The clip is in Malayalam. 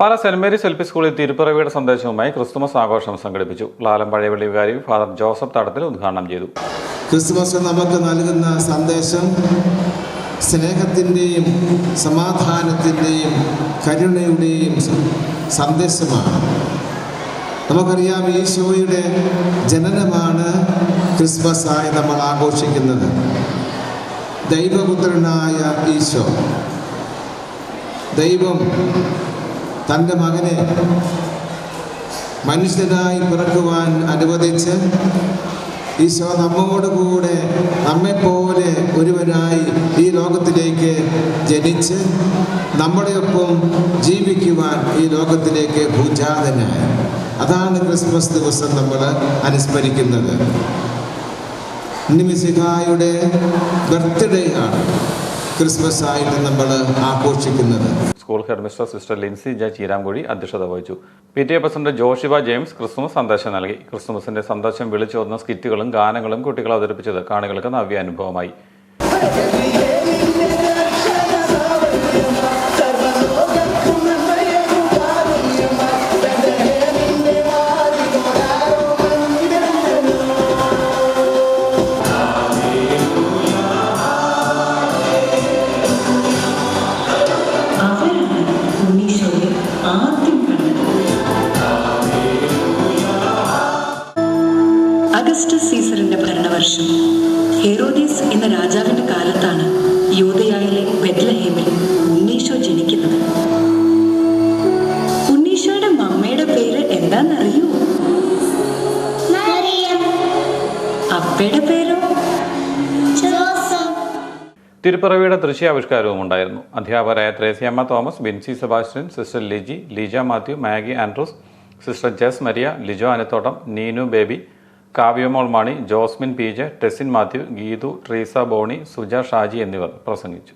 Pala Saint Mary's L P സ്കൂളിൽ തിരുപ്പിറവിയുടെ സന്ദേശവുമായി ക്രിസ്തുമസ് ആഘോഷം സംഘടിപ്പിച്ചു. ലാലം പഴയപള്ളി വികാരി ഫാദർ ജോസഫ് തടത്തിൽ ഉദ്ഘാടനം ചെയ്തു. ക്രിസ്തുമസ് നമുക്ക് നൽകുന്ന സന്ദേശം സ്നേഹത്തിന്റെയും സമാധാനത്തിന്റെയും കരുണയുടെയും സന്ദേശമാണ്. നമുക്കറിയാം ഈശോയുടെ ജനനമാണ് ക്രിസ്മസ് ആയി നമ്മൾ ആഘോഷിക്കുന്നത്. ദൈവപുത്രനായ ഈശോ ദൈവം തന്റെ മകനെ മനുഷ്യനായി പിറക്കുവാൻ അനുവദിച്ച് ഈശോ നമ്മോട് കൂടെ നമ്മെപ്പോലെ ഒരുവനായി ഈ ലോകത്തിലേക്ക് ജനിച്ച് നമ്മുടെയൊപ്പം ജീവിക്കുവാൻ ഈ ലോകത്തിലേക്ക് ഭൂജാതനായി അതാണ് ക്രിസ്മസ് ദിവസം നമ്മൾ അനുസ്മരിക്കുന്നത്. നിമിസിഹായുടെ ബർത്ത്ഡേ ആണ് ക്രിസ്മസ് ആയിട്ട് നമ്മൾ ആഘോഷിക്കുന്നത്. സ്കൂൾ ഹെഡ്മിസ്റ്റർ സിസ്റ്റർ ലിൻസി ജ ചീരാംകുഴി അധ്യക്ഷത വഹിച്ചു. P T A president Joshiba James Christmas സന്ദേശം നൽകി. ക്രിസ്തുമസിന്റെ സന്ദേശം വിളിച്ചോതുന്ന സ്കിറ്റുകളും ഗാനങ്ങളും കുട്ടികൾ അവതരിപ്പിച്ചത് കാണികൾക്ക് നവ്യ അനുഭവമായി അഗസ്റ്റസ് സീസറിന്റെ ഭരണവർഷം. ഹെറോദീസ് എന്ന രാജാവിന്റെ കാലത്താണ് യൂതയായിലെ ബെത്ലഹേമിൽ ഉണ്ണീഷോ ജനിക്കുന്നത്. ഉണ്ണീഷോയുടെ മമ്മയുടെ പേര് എന്താണെന്നറിയൂ? മറിയം. അപ്പയുടെ പേരോ? ജോസഫ്. തിരുപ്പിറവിയുടെ ദൃശ്യാവിഷ്കാരവും ഉണ്ടായിരുന്നു. അധ്യാപകരായ Thresiamma Thomas Binsi Sebastian sister Liji Lija Mathew Maggie Andrews sister Jess Maria Lijo Anathottam Neenu Baby Kavyamol Mani Josmin P J Tessin Mathew Geethu Treesa Bony Suja Shaji എന്നിവർ പ്രസംഗിച്ചു.